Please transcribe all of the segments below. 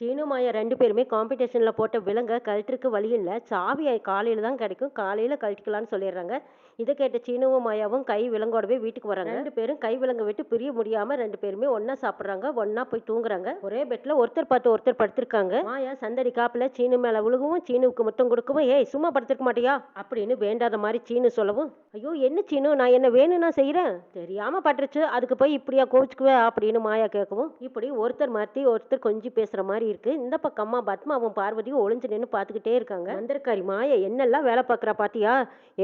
சீனு மாயா ரெண்டு பேருமே காம்படிஷனில் போட்ட விலங்கை கழட்டிருக்கு வழி இல்லை. சாவி காலையில் தான் கிடைக்கும். காலையில் கழட்டிக்கலாம்னு சொல்லிடுறாங்க. இதை கேட்ட சீனுவும் மாயாவும் கை விலங்கோடவே வீட்டுக்கு வராங்க. ரெண்டு பேரும் கை விலங்கை விட்டு பிரிய முடியாமல் ரெண்டு பேருமே ஒன்றா சாப்பிட்றாங்க. ஒன்றா போய் தூங்குறாங்க. ஒரே பெட்டில் ஒருத்தர் பார்த்து ஒருத்தர் படுத்திருக்காங்க. மாயா சந்தடி காப்பில் சீனு மேலே விழுகவும் சீனுவுக்கு முத்தம் கொடுக்கவும் ஏய் சும்மா படுத்திருக்க மாட்டியா? அப்படின்னு வேண்டாத மாதிரி சீனு சொல்லவும் ஐயோ என்ன சீனு? நான் என்ன வேணும்னா செய்கிறேன் தெரியாமல் பட்டுருச்சு. அதுக்கு போய் இப்படியா கோவிச்சுக்குவே? அப்படின்னு மாயா கேட்கவும் இப்படி ஒருத்தர் மாற்றி ஒருத்தர் கொஞ்சி பேசுகிற மாதிரி இருக்கு. இந்த பக்கமா பத்மாவும் பார்வதியும் ஒளிஞ்சு நின்று பார்த்துக்கிட்டே இருக்காங்க. வந்திருக்காரி மாயா என்னெல்லாம் வேலை பார்க்கறா பாத்தியா?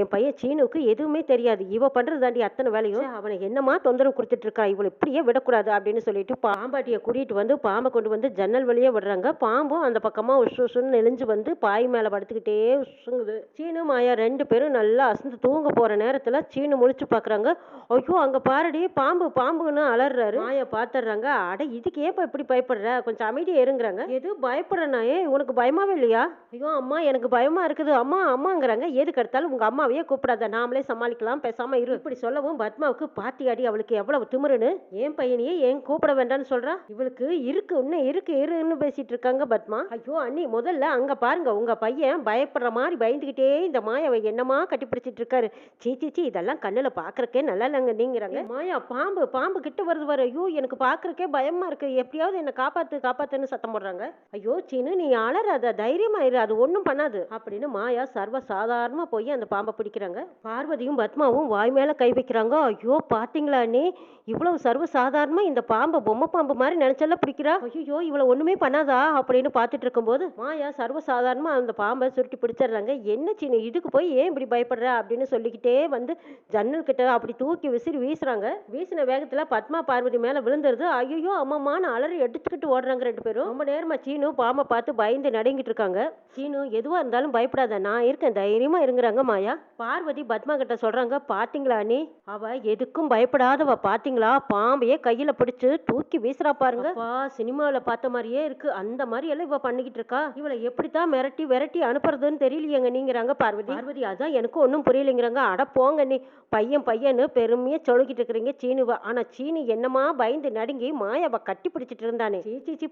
என் பையன் சீனுக்கு எதுவுமே தெரியாது. இவ பண்றது தாண்டி அத்தனை வேலையும். அவனை என்னமா தொந்தரவு கொடுத்துட்டு இருக்கா? இவளை இப்படியே விடக்கூடாது அப்படின்னு சொல்லிட்டு பாம்பாட்டியை கூட்டிட்டு வந்து பாம்பை கொண்டு வந்து ஜன்னல் வழியே விடுறாங்க. பாம்பும் அந்த பக்கமா உஷ் உஷுன்னு நெளிஞ்சு வந்து பாய் மேல படுத்துக்கிட்டே உசுங்குது சீனு மாயா ரெண்டு பேரும் நல்லா அசந்து தூங்க போற நேரத்துல சீனு முழிச்சு பாக்குறாங்க. ஐயோ அங்க பாருடி பாம்பு பாம்புன்னு அலறாரு மாயா பாத்துறாங்க. அட இதுக்கு ஏப்பா இப்படி பயப்படுற? கொஞ்சம் அமைதியா இருங்கிறாங்க. எது பயப்படுறனா ஏ உனக்கு பயமாவே இல்லையா? ஐயோ அம்மா எனக்கு பயமா இருக்குது. அம்மா அம்மாங்கிறாங்க. எதுக்கு எடுத்தாலும் உங்க அம்மாவையே கூப்பிடாத. நாமளே சமாளிக்கலாம். பேசாம இரு. இப்படி சொல்லவும் பத்மாவுக்கு பாத்தி அடி அவளுக்கு எவ்வளவு திமிருன்னு? என் பையனையே ஏன் கூப்பிட வேண்டாம்னு சொல்றா? இவளுக்கு இருக்கு இன்னும் இருக்கு இருன்னு பேசிட்டு இருக்காங்க பத்மா. ஐயோ அண்ணி முதல்ல அங்க பாருங்க. உங்க பையன் பயப்படுற மாதிரி பயந்துகிட்டே இந்த மாயாவை என்னமா கட்டி பிடிச்சிட்டு இருக்காரு. சீ சீ சீ இதெல்லாம் கண்ணுல பாக்குறக்கே நல்லா இல்லைங்க நீங்கிறாங்க. மாயா பாம்பு பாம்பு கிட்ட வருது வர ஐயோ எனக்கு பாக்குறக்கே பயமா இருக்கு. எப்படியாவது என்ன காப்பாத்து காப்பாத்துன்னு சத்தம் போடுறாங்க ஐயோ சீனு நீ அலறாத தைரியமா இரு அது ஒன்றும் பண்ணாது அப்படின்னு மாயா சர்வ சாதாரணமா போய் அந்த பாம்பை பிடிக்கிறாங்க. பார்வதியும் பத்மாவும் வாய் மேல கை வைக்கிறாங்க. ஐயோ பாத்தீங்களா நீ இவ்வளவு சர்வ சாதாரணமா இந்த பாம்பை பொம்மை பாம்பு மாதிரி நினைச்செல்லாம் பிடிக்கிறா? ஐயோ இவ்வளவு ஒண்ணுமே பண்ணாதா? அப்படின்னு பார்த்துட்டு இருக்கும்போது மாயா சர்வ சாதாரணமா அந்த பாம்பை சுருட்டி பிடிச்சிடுறாங்க. என்ன சீனு இதுக்கு போய் ஏன் இப்படி பயப்படுற? அப்படின்னு சொல்லிக்கிட்டே வந்து ஜன்னல் கிட்ட அப்படி தூக்கி விசிறி வீசுறாங்க. வீசின வேகத்துல பத்மா பார்வதி மேல விழுந்துருது. ஐயோ அம்மான்னு அலறி எடுத்துக்கிட்டு ஓடுறாங்க ரெண்டு பேரும். ரொம்ப நேரமா சீனு பாம்பை பார்த்து பயந்து நடுங்கிட்டு இருக்காங்க. சீனு எதுவா இருந்தாலும் பயப்படாத நான் இருக்கேன் தைரியமா இருங்குறாங்க மாயா. பார்வதி பத்மா கிட்ட சொல்றாங்க பாத்தீங்களா நீ அவ எதுக்கும் பயப்படாதவ பாத்தீங்களா? பாம்பையே கையில பிடிச்சு தூக்கி வீசுறா பாருங்க. அப்பா சினிமாவில பார்த்த மாதிரியே இருக்கு. அந்த மாதிரி எல்லாம் இவ பண்ணிக்கிட்டு இருக்கா. இவளை எப்படித்தான் மிரட்டி விரட்டி அனுப்புறதுன்னு தெரியலையேங்க நீங்கிறாங்க பார்வதி. பார்வதி அதான் எனக்கும் ஒன்றும் புரியலைங்கிறாங்க. அட போங்க நீ பையன் பையன்னு பெருமையா சொல்லிக்கிட்டு இருக்கிறீங்க சீனுவா. ஆனா சீனு என்னமா பயந்து நடுங்கி மாயாவை கட்டி பிடிச்சிட்டு இருந்தானே. சீச்சி சீ சீ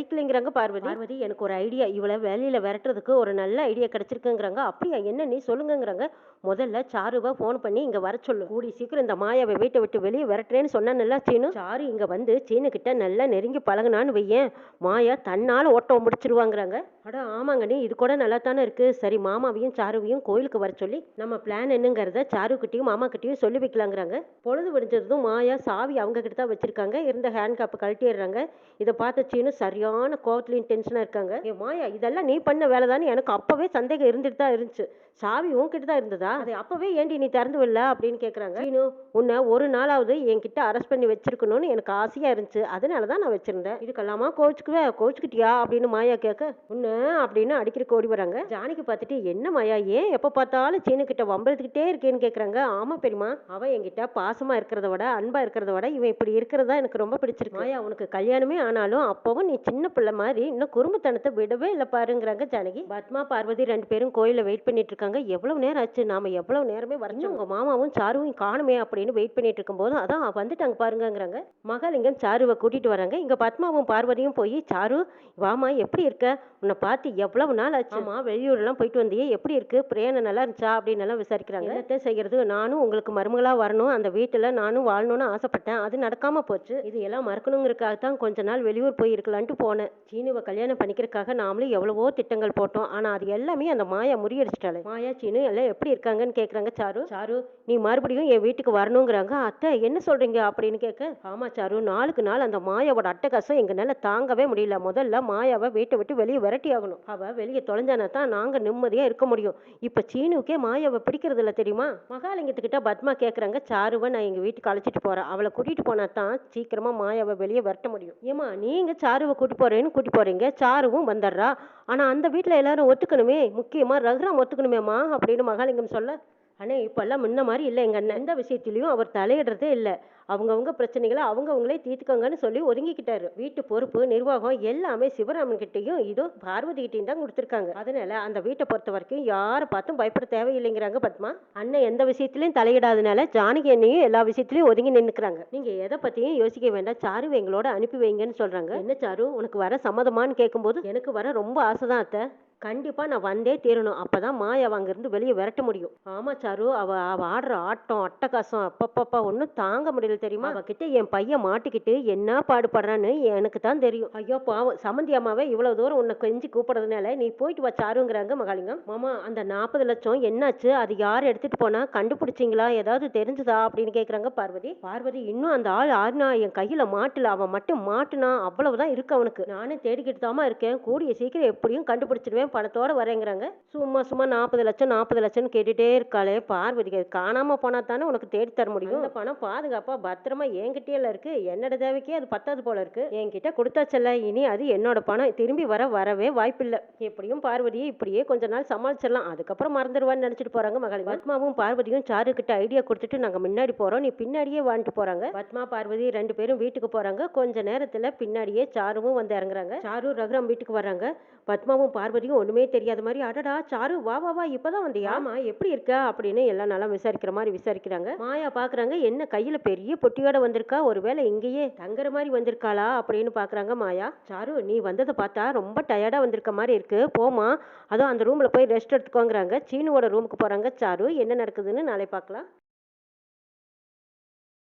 சைக்கிளுங்கிறாங்க பார்வதி. பார்வதி எனக்கு ஒரு ஐடியா. இவளை வெளியில விரட்டுறதுக்கு ஒரு நல்ல ஐடியா கிடைச்சிருக்குங்கிறாங்க. அப்படியா என்ன நீ சொல்லுங்கங்கிறாங்க. முதல்ல சாருவை ஃபோன் பண்ணி இங்க வர சொல்லு. கூடி சீக்கிரம் இந்த மாயாவை வீட்டை விட்டு வெளியே விரட்டுறேன்னு சொன்னான்ல சீனு? சாரு இங்க வந்து சீனு கிட்ட நல்லா நெருங்கி பழகினான்னு வையேன். மாயா தன்னால ஓட்டம் முடிச்சிருவாங்கிறாங்க. அட ஆமாங்க நீ இது கூட நல்லா தானே இருக்கு. சரி மாமாவையும் சாருவையும் கோயிலுக்கு வர சொல்லி நம்ம பிளான் என்னங்கிறத சாருக்கிட்டையும் மாமா கிட்டயும் சொல்லி வைக்கலாங்கிறாங்க. பொழுது விடிஞ்சதும் மாயா சாவி அவங்க கிட்ட தான் வச்சிருக்காங்க. இருந்த ஹேண்ட் காப்பு கழட்டிடுறாங்க. இதை பார்த்த சீனு பயங்கரமான கோவத்துலையும் டென்ஷனாக இருக்காங்க. ஏ மாயா இதெல்லாம் நீ பண்ண வேலை தானே எனக்கு அப்போவே சந்தேகம் இருந்துட்டு தான் இருந்துச்சு. சாவி உன்கிட்ட தான் இருந்ததா? அதை அப்போவே ஏண்டி நீ திறந்து விடல? அப்படின்னு கேட்குறாங்க இன்னும் உன்னை ஒரு நாளாவது என்கிட்ட அரெஸ்ட் பண்ணி வச்சிருக்கணும்னு எனக்கு ஆசையாக இருந்துச்சு. அதனால தான் நான் வச்சிருந்தேன். இதுக்கெல்லாமா கோச்சுக்குவே கோச்சுக்கிட்டியா அப்படின்னு மாயா கேட்க உன்னை அப்படின்னு அடிக்கிற கோடி வராங்க. ஜானிக்கு பார்த்துட்டு என்ன மாயா ஏன் எப்போ பார்த்தாலும் சீனு கிட்ட வம்பளத்துக்கிட்டே இருக்கேன்னு கேட்குறாங்க ஆமாம் பெரியமா அவன் என்கிட்ட பாசமாக இருக்கிறத விட அன்பாக இருக்கிறத விட இவன் இப்படி இருக்கிறதா எனக்கு ரொம்ப பிடிச்சிருக்கு. மாயா உனக்கு கல்யாணமே ஆனாலும் அப்பவும் நீ சின்ன பிள்ளை மாதிரி இன்னும் குறும்புத்தனத்தை விடவே இல்லை பாருங்கிறாங்க ஜானகி. பத்மா பார்வதி ரெண்டு பேரும் கோயிலில் வெயிட் பண்ணிட்டு இருக்காங்க. எவ்வளவு நேரம் ஆச்சு? நாம எவ்வளவு நேரமே வரைச்சோம். உங்க மாமாவும் சாருவும் காணுமே அப்படின்னு வெயிட் பண்ணிட்டு இருக்கும்போது அதான் வந்துட்டாங்க பாருங்கங்கிறாங்க. மகாலிங்கம் சாருவை கூட்டிட்டு வராங்க. இங்க பத்மாவும் பார்வதியும் போய் சாரு வாமா எப்படி இருக்க? உன்னை பார்த்து எவ்வளவு நாள் ஆச்சு? ஆமா. வெளியூர்லாம் போயிட்டு வந்தியே எப்படி இருக்கு? பிரயாணம் நல்லா இருந்துச்சா? அப்படின்னு எல்லாம் விசாரிக்கிறாங்க. என்னத்தை செய்யறது? நானும் உங்களுக்கு மருமகளா வரணும். அந்த வீட்டுல நானும் வாழணும்னு ஆசைப்பட்டேன். அது நடக்காம போச்சு. இது எல்லாம் மறக்கணுங்கிறதுக்காக தான் கொஞ்ச நாள் வெளியூர் போய் இருக்கலான்ட்டு போனேன். சீனுவை கல்யாணம் பண்ணிக்கிறதுக்காக நாமளும் எவ்வளவோ திட்டங்கள் போட்டோம். ஆனா அது எல்லாமே அந்த மாயா முறியடிச்சிட்டாளே. மாயா சீனு எல்லாம் எப்படி இருக்காங்கன்னு கேக்குறாங்க சாரு. சாரு நீ மறுபடியும் என் வீட்டுக்கு வரணுங்கிறாங்க. அத்தை என்ன சொல்றீங்க அப்படின்னு கேட்க ஆமா சாரு நாளுக்கு நாள் அந்த மாயாவோட அட்டகாசம் எங்களால் தாங்கவே முடியல. முதல்ல மாயாவை வீட்டை விட்டு வெளியே விரட்டி ஆகணும். அவ வெளியே தொலைஞ்சானா தான் நாங்க நிம்மதியா இருக்க முடியும். இப்ப சீனுக்கே மாயாவை பிடிக்கிறது இல்ல தெரியுமா? மகாலிங்கத்துக்கிட்ட பத்மா கேக்குறாங்க சாருவை நான் எங்க வீட்டுக்கு அழைச்சிட்டு போறேன். அவளை கூட்டிட்டு போனா தான் சீக்கிரமா மாயாவை வெளியே விரட்ட முடியும். ஏமா நீங்க சாருவை கூட்டி போறேன்னு கூட்டி போறீங்க? சாருவும் வந்துடுறா. ஆனால் அந்த வீட்டில் எல்லாரும் ஒத்துக்கணுமே? முக்கியமா ரகுராம் ஒத்துக்கணுமேம்மா? அப்படின்னு மகாலிங்கம் சொல்ல அண்ணே இப்போல்லாம் முன்ன மாதிரி இல்லை. எங்கள் அண்ணன் எந்த விஷயத்துலையும் அவர் தலையிடுறதே இல்லை. அவங்கவுங்க பிரச்சனைகளை அவங்கவங்களே தீர்த்துக்கோங்கன்னு சொல்லி ஒதுங்கிக்கிட்டாரு. வீட்டு பொறுப்பு நிர்வாகம் எல்லாமே சிவராமன் கிட்டேயும் இதோ பார்வதி கிட்டையும் தான் கொடுத்துருக்காங்க. அதனால அந்த வீட்டை பொறுத்த வரைக்கும் யாரை பார்த்தும் பயப்பட தேவையில்லைங்கிறாங்க பத்மா. அண்ணன் எந்த விஷயத்துலையும் தலையிடாதனால ஜானகி அண்ணையும் எல்லா விஷயத்திலையும் ஒதுங்கி நின்னுக்கிறாங்க. நீங்க எதை பத்தியும் யோசிக்க வேண்டாம். சாரு எங்களோட அனுப்பி வைங்கன்னு சொல்றாங்க. என்ன சாரு உனக்கு வர சம்மதமான்னு கேட்கும்போது எனக்கு வர ரொம்ப ஆசை தான் அத்தை. கண்டிப்பா நான் வந்தே தீரணும். அப்பதான் மாயாவை அங்கேருந்து வெளியே விரட்ட முடியும். ஆமா சாரு அவ அவ ஆடுற ஆட்டம் அட்டகாசம் அப்பப்பப்பா ஒன்றும் தாங்க முடியல தெரியுமா? அவகிட்ட என் பையன் மாட்டிக்கிட்டு என்ன பாடுபடுறான்னு எனக்கு தான் தெரியும். ஐயோ பாவம். சமந்தி அம்மாவே இவ்வளவு தூரம் உன்னை கெஞ்சி கூப்பிடுறதுனால நீ போயிட்டு வா சாருங்கிறாங்க மகாலிங்கம். மாமா அந்த நாற்பது லட்சம் என்னாச்சு? அது யார் எடுத்துட்டு போனா? கண்டுபிடிச்சிங்களா? ஏதாவது தெரிஞ்சுதா? அப்படின்னு கேக்குறாங்க பார்வதி. பார்வதி இன்னும் அந்த ஆள் ஆறுனா என் கையில மாட்டல. அவன் மட்டும் மாட்டினா அவ்வளவுதான் இருக்கு அவனுக்கு. நானே தேடிக்கிட்டு தாமா இருக்கேன். கூடிய சீக்கிரம் எப்படியும் கண்டுபிடிச்சிடுவேன் பணத்தோட வரேங்கிறாங்க. சும்மா சும்மா நாற்பது லட்சம் நாற்பது லட்சம்னு கேட்டுட்டே இருக்காளே பார்வதிக்கு அது காணாம போனா தானே உனக்கு தேடி தர முடியும். இந்த பணம் பாதுகாப்பா பத்திரமா என்கிட்டயே இருக்கு. என்னோட தேவைக்கே அது பத்தாது போல இருக்கு. என்கிட்ட கொடுத்தாச்சல்ல இனி அது என்னோட பணம். திரும்பி வர வரவே வாய்ப்பில்லை. எப்படியும் பார்வதியை இப்படியே கொஞ்ச நாள் சமாளிச்சிடலாம். அதுக்கப்புறம் மறந்துடுவான்னு நினைச்சிட்டு போறாங்க மகள். பத்மாவும் பார்வதியும் சாரு கிட்ட ஐடியா கொடுத்துட்டு நாங்க முன்னாடி போறோம். நீ பின்னாடியே வாங்கிட்டு போறாங்க. பத்மா பார்வதி ரெண்டு பேரும் வீட்டுக்கு போறாங்க. கொஞ்ச நேரத்துல பின்னாடியே சாருவும் வந்து இறங்குறாங்க. சாரு ரகுராம் வீட்டுக்கு வர்றாங்க. பத்மாவும் பார்வதியும் ஒண்ணுமே தெரியாத மாதிரி அடடா சாரு வா வா வா இப்பதான் வந்தியா? ஆமா. எப்படி இருக்க? அப்படின்னு எல்லாம் நல்லா விசாரிக்கிற மாதிரி விசாரிக்கிறாங்க. மாயா பாக்குறாங்க என்ன கையில பெரிய பொட்டியோட வந்திருக்கா? ஒருவேளை இங்கேயே தங்குற மாதிரி வந்திருக்காளா? அப்படின்னு பாக்குறாங்க மாயா. சாரு நீ வந்ததை பார்த்தா ரொம்ப டயர்டா வந்திருக்க மாதிரி இருக்கு. போமா அதுவும் அந்த ரூம்ல போய் ரெஸ்ட் எடுத்துக்கோங்கிறாங்க. சீனுவோட ரூமுக்கு போறாங்க. சாரு என்ன நடக்குதுன்னு நாளை பார்க்கலாம்.